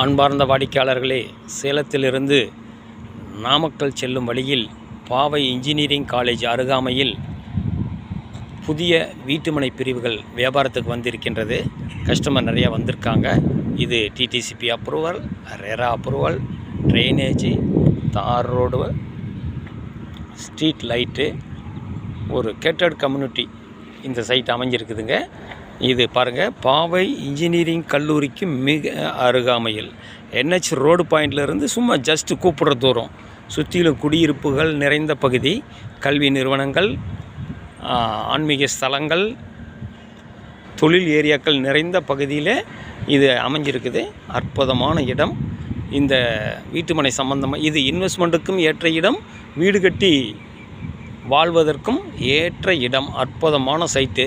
அன்பார்ந்த வாடிக்கையாளர்களே சேலத்திலிருந்து நாமக்கல் செல்லும் வழியில் பாவை இன்ஜினியரிங் காலேஜ் அருகாமையில் புதிய வீட்டுமனை பிரிவுகள் வியாபாரத்துக்கு வந்திருக்கின்றது. கஸ்டமர் நிறையா வந்திருக்காங்க. இது DTCP approval RERA approval drainage tar road street light ஒரு கேட்டட் கம்யூனிட்டி இந்த சைட் அமைஞ்சிருக்குதுங்க. இது பாருங்கள் பாவை இன்ஜினியரிங் கல்லூரிக்கு மிக அருகாமையில். என்ஹெச் ரோடு பாயிண்ட்லேருந்து சும்மா ஜஸ்ட் கூப்பிட்ற தூரம். சுற்றிலும் குடியிருப்புகள் நிறைந்த பகுதி கல்வி நிறுவனங்கள் ஆன்மீக ஸ்தலங்கள் தொழில் ஏரியாக்கள் நிறைந்த பகுதியில் இது அமைஞ்சிருக்குது. அற்புதமான இடம். இந்த வீட்டுமனை சம்பந்தமாக இது இன்வெஸ்ட்மெண்ட்டுக்கும் ஏற்ற இடம். வீடு கட்டி வாழ்வதற்கும் ஏற்ற இடம். அற்புதமான சைட்டு